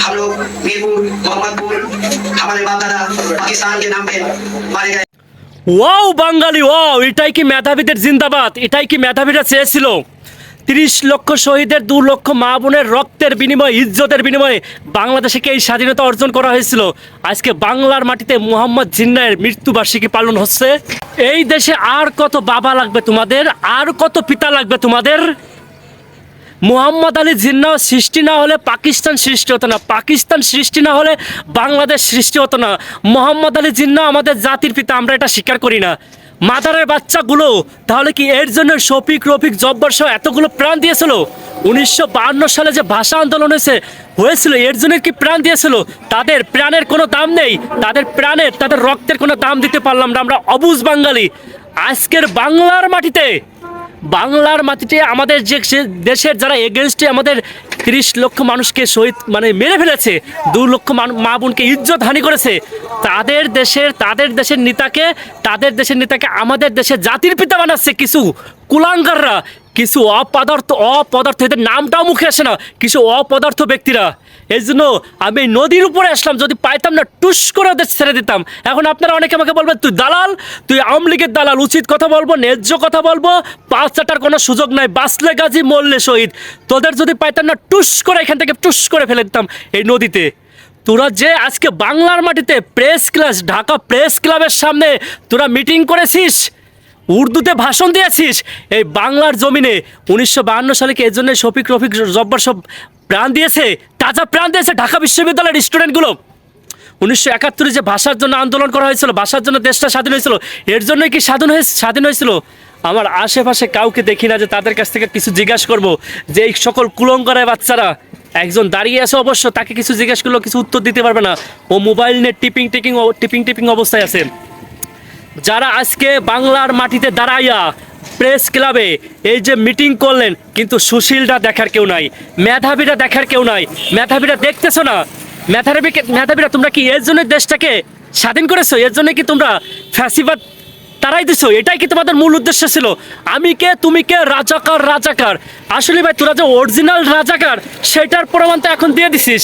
हम लोग मीरपुर मोहम्मदपुर हमारे बाप दादा पाकिस्तान के नाम पे मारे गए ওয়াও বাঙালি ওয়াও এটাই কি মেধাবীদের জিন্দাবাদ এটাই কি মেধাবীরা চেয়েছিল তিরিশ লক্ষ শহীদের দু লক্ষ মা বোনের রক্তের বিনিময়ে ইজ্জতের বিনিময়ে বাংলাদেশে কি এই স্বাধীনতা অর্জন করা হয়েছিল আজকে বাংলার মাটিতে মুহাম্মদ জিন্নায়ের মৃত্যুবার্ষিকী পালন হচ্ছে এই দেশে আর কত বাবা লাগবে তোমাদের আর কত পিতা লাগবে তোমাদের মোহাম্মদ আলী জিন্না সৃষ্টি না হলে পাকিস্তান সৃষ্টি হতো না। পাকিস্তান সৃষ্টি না হলে বাংলাদেশ সৃষ্টি হতো না। মোহাম্মদ আলী জিন্না আমাদের জাতির পিতা, আমরা এটা স্বীকার করি না। মাদারের বাচ্চাগুলো, তাহলে কি এর জন্য শফিক, রফিক, জব্বর সহ এতগুলো প্রাণ দিয়েছিল? উনিশশো সালে যে ভাষা আন্দোলন হয়েছে, হয়েছিল, এর জন্য কি প্রাণ দিয়েছিল? তাদের প্রাণের কোনো দাম নেই। তাদের প্রাণের তাদের রক্তের কোনো দাম দিতে পারলাম না। আমরা অবুজ বাঙালি। আজকের বাংলার মাটিতে বাংলার মাটিতে আমাদের যে দেশের যারা এগেনস্টে আমাদের তিরিশ লক্ষ মানুষকে শহীদ মানে মেরে ফেলেছে, দু লক্ষ মা বোনকে ইজ্জত হানি করেছে, তাদের দেশের তাদের দেশের নেতাকে, তাদের দেশের নেতাকে আমাদের দেশের জাতির পিতা বানাচ্ছে কিছু কুলাঙ্গাররা। কিছু অপদার্থ অপদার্থ এদের নামটাও মুখে আসে না। কিছু অপদার্থ ব্যক্তিরা, এই জন্য আমি নদীর উপরে আসলাম, যদি পাইতাম না, টুস করে ওদের ছেড়ে দিতাম। এখন আপনারা অনেকে আমাকে বলবেন, তুই দালাল, তুই আওয়ামী লীগের দালাল, উচিত কথা বলব, ন্যায্য কথা বলব, পাঁচ চাটার কোনো সুযোগ নাই, বাঁচলে গাজী, মরলে শহীদ। তোদের যদি পাইতাম না, টুস করে এখান থেকে টুস করে ফেলে দিতাম এই নদীতে। তোরা যে আজকে বাংলার মাটিতে প্রেস ক্লাস ঢাকা প্রেস ক্লাবের সামনে তোরা মিটিং করেছিস উর্দুতে ভাষণ দিয়েছিস? এই বাংলার জমিনে উনিশশো সালে কি এর জন্য শফিক রফিক জব্বর সব প্রাণ দিয়েছে? তাজা প্রাণ দিয়েছে ঢাকা বিশ্ববিদ্যালয়ের স্টুডেন্টগুলো। উনিশশো একাত্তরে যে ভাষার জন্য আন্দোলন করা হয়েছিল, ভাষার জন্য দেশটা স্বাধীন হয়েছিল, এর জন্যই কি স্বাধীন হয়ে, স্বাধীন হয়েছিল? আমার আশেপাশে কাউকে দেখি না যে তাদের কাছ থেকে কিছু জিজ্ঞাসা করব, যে এই সকল কুলঙ্করের বাচ্চারা একজন দাঁড়িয়ে আছে অবশ্য, তাকে কিছু জিজ্ঞেস করলেও কিছু উত্তর দিতে পারবে না। ও মোবাইল নিয়ে টিপিং টিপিং টিপিং টিপিং অবস্থায় আছে। যারা আজকে বাংলার মাটিতে দাঁড়াইয়া প্রেস ক্লাবে এই যে মিটিং করলেন, কিন্তু সুশীলরা দেখার কেউ নাই মেধাবীরা দেখার কেউ নাই। মেধাবীরা দেখতেছো না? মেধাবী মেধাবীরা তোমরা কি এর জন্য দেশটাকে স্বাধীন করেছ? এর জন্য কি তোমরা ফ্যাসিবাদ তারাই দিছো? এটাই কি তোমাদের মূল উদ্দেশ্য ছিল? আমি কে, তুমি কে, রাজাকার রাজাকার? আসলে ভাই, তোরা যে অরিজিনাল রাজাকার, সেটার প্রমাণ তো এখন দিয়ে দিছিস।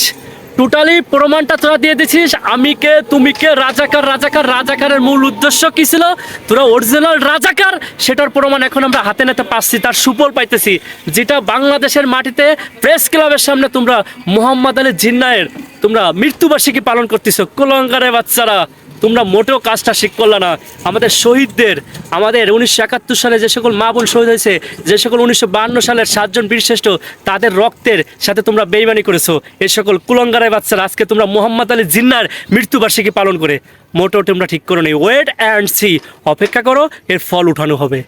টোটালি প্রমাণটা তোরা দিয়ে দিছিস, আমি কে, তুমি কে, রাজাকার রাজাকার, রাজাকারের মূল উদ্দেশ্য কি ছিল? তোরা অরিজিনাল রাজাকার, সেটার প্রমাণ এখন আমরা হাতে নাতে পাচ্ছি তার সুফল পাইতেছি, যেটা বাংলাদেশের মাটিতে প্রেস ক্লাবের সামনে তোমরা মোহাম্মদ আলী জিন্নায়ের তোমরা মৃত্যুবার্ষিকী পালন করতেছো। কুলঙ্গারে বাচ্চারা তোমরা মোটেও কাজটা ঠিক করলা না। আমাদের শহীদদের, আমাদের উনিশশো একাত্তর সালে যে সকল মা শহীদ হয়েছে, যে সকল উনিশশো বাহান্ন সালের সাতজন বীরশ্রেষ্ঠ, তাদের রক্তের সাথে তোমরা বেইমানি করেছ। এ সকল কুলঙ্গারায় বাচ্চারা, আজকে তোমরা মোহাম্মদ আলী জিন্নার মৃত্যুবার্ষিকী পালন করে। মোটেও তোমরা ঠিক করো নি ওয়েট অ্যান্ড সি অপেক্ষা করো, এর ফল উঠানো হবে।